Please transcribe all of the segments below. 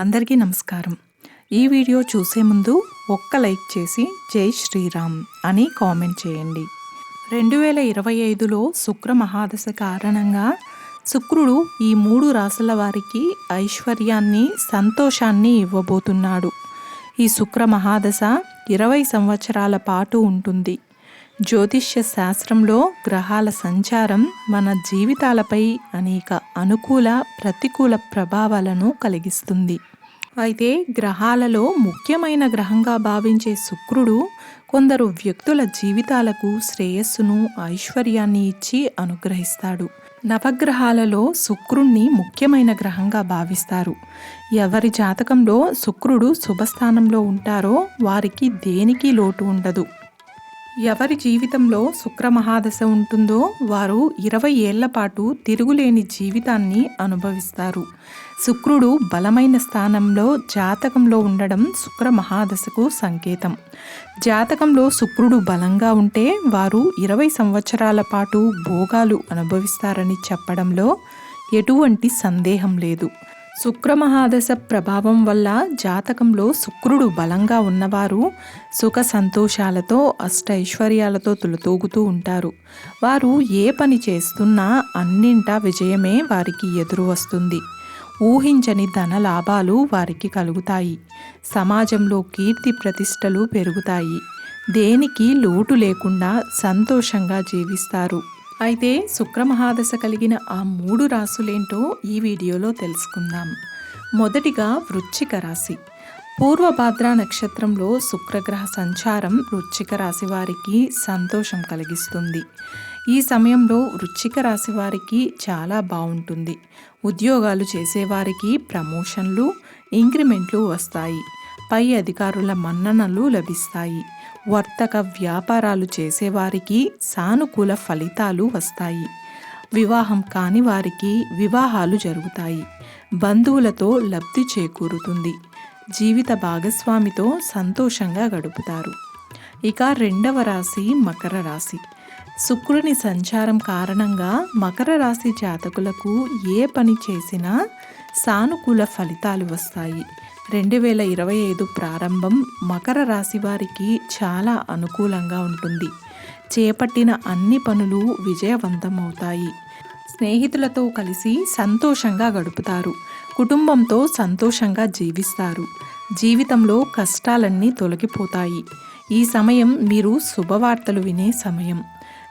అందరికీ నమస్కారం. ఈ వీడియో చూసే ముందు ఒక్క లైక్ చేసి జై శ్రీరామ్ అని కామెంట్ చేయండి. రెండు వేల ఇరవై ఐదులో శుక్ర మహాదశ కారణంగా శుక్రుడు ఈ మూడు రాసుల వారికి ఐశ్వర్యాన్ని సంతోషాన్ని ఇవ్వబోతున్నాడు. ఈ శుక్ర మహాదశ ఇరవై సంవత్సరాల పాటు ఉంటుంది. జ్యోతిష్య శాస్త్రంలో గ్రహాల సంచారం మన జీవితాలపై అనేక అనుకూల ప్రతికూల ప్రభావాలను కలిగిస్తుంది. అయితే గ్రహాలలో ముఖ్యమైన గ్రహంగా భావించే శుక్రుడు కొందరు వ్యక్తుల జీవితాలకు శ్రేయస్సును ఐశ్వర్యాన్ని ఇచ్చి అనుగ్రహిస్తాడు. నవగ్రహాలలో శుక్రుణ్ణి ముఖ్యమైన గ్రహంగా భావిస్తారు. ఎవరి జాతకంలో శుక్రుడు శుభస్థానంలో ఉంటారో వారికి దేనికి లోటు ఉండదు. ఎవరి జీవితంలో శుక్రమహాదశ ఉంటుందో వారు ఇరవై ఏళ్ళ పాటు తిరుగులేని జీవితాన్ని అనుభవిస్తారు. శుక్రుడు బలమైన స్థానంలో జాతకంలో ఉండడం శుక్ర మహాదశకు సంకేతం. జాతకంలో శుక్రుడు బలంగా ఉంటే వారు ఇరవై సంవత్సరాల పాటు భోగాలు అనుభవిస్తారని చెప్పడంలో ఎటువంటి సందేహం లేదు. శుక్రమహాదశ ప్రభావం వల్ల జాతకంలో శుక్రుడు బలంగా ఉన్నవారు సుఖ సంతోషాలతో అష్టైశ్వర్యాలతో తులతూగుతూ ఉంటారు. వారు ఏ పని చేస్తున్నా అన్నింటా విజయమే వారికి ఎదురు వస్తుంది. ఊహించని ధన లాభాలు వారికి కలుగుతాయి. సమాజంలో కీర్తి ప్రతిష్టలు పెరుగుతాయి. దేనికి లోటు లేకుండా సంతోషంగా జీవిస్తారు. అయితే శుక్రమహాదశ కలిగిన ఆ మూడు రాసులేంటో ఈ వీడియోలో తెలుసుకుందాం. మొదటిగా వృచ్చిక రాశి. పూర్వభాద్ర నక్షత్రంలో శుక్రగ్రహ సంచారం వృచ్చిక రాశి వారికి సంతోషం కలిగిస్తుంది. ఈ సమయంలో వృచ్చిక రాశి వారికి చాలా బాగుంటుంది. ఉద్యోగాలు చేసేవారికి ప్రమోషన్లు ఇంక్రిమెంట్లు వస్తాయి. పై అధికారుల మన్ననలు లభిస్తాయి. వర్తక వ్యాపారాలు చేసేవారికి సానుకూల ఫలితాలు వస్తాయి. వివాహం కాని వారికి వివాహాలు జరుగుతాయి. బంధువులతో లబ్ధి చేకూరుతుంది. జీవిత భాగస్వామితో సంతోషంగా గడుపుతారు. ఇక రెండవ రాశి మకర రాశి. శుక్రుని సంచారం కారణంగా మకర రాశి జాతకులకు ఏ పని చేసినా సానుకూల ఫలితాలు వస్తాయి. రెండు వేల ఇరవై ఐదు ప్రారంభం మకర రాశి వారికి చాలా అనుకూలంగా ఉంటుంది. చేపట్టిన అన్ని పనులు విజయవంతమవుతాయి. స్నేహితులతో కలిసి సంతోషంగా గడుపుతారు. కుటుంబంతో సంతోషంగా జీవిస్తారు. జీవితంలో కష్టాలన్నీ తొలగిపోతాయి. ఈ సమయం మీరు శుభవార్తలు వినే సమయం.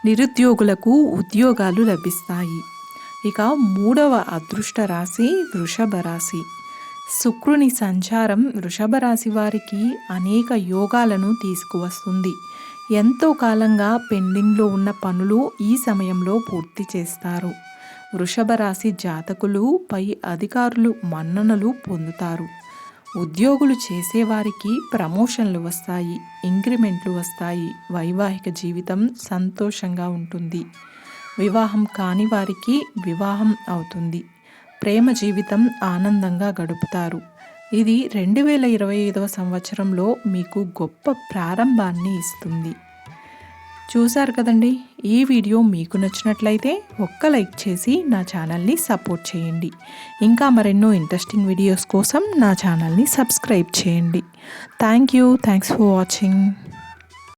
నిరుద్యోగులకు ఉద్యోగాలు లభిస్తాయి. ఇక మూడవ అదృష్ట రాశి వృషభ రాశి. శుక్రుని సంచారం వృషభ రాశి వారికి అనేక యోగాలను తీసుకువస్తుంది. ఎంతో కాలంగా పెండింగ్లో ఉన్న పనులు ఈ సమయంలో పూర్తి చేస్తారు. వృషభ రాశి జాతకులు పై అధికారులు మన్ననలు పొందుతారు. ఉద్యోగులు చేసేవారికి ప్రమోషన్లు వస్తాయి ఇంక్రిమెంట్లు వస్తాయి వైవాహిక జీవితం సంతోషంగా ఉంటుంది. వివాహం కాని వారికి వివాహం అవుతుంది. ప్రేమ జీవితం ఆనందంగా గడుపుతారు. ఇది రెండు వేల ఇరవై ఐదవ సంవత్సరంలో మీకు గొప్ప ప్రారంభాన్ని ఇస్తుంది. చూశారు కదండి? ఈ వీడియో మీకు నచ్చినట్లయితే ఒక్క లైక్ చేసి నా ఛానల్ని సపోర్ట్ చేయండి. ఇంకా మరెన్నో ఇంట్రెస్టింగ్ వీడియోస్ కోసం నా ఛానల్ని సబ్స్క్రైబ్ చేయండి. Thank you. Thanks for watching.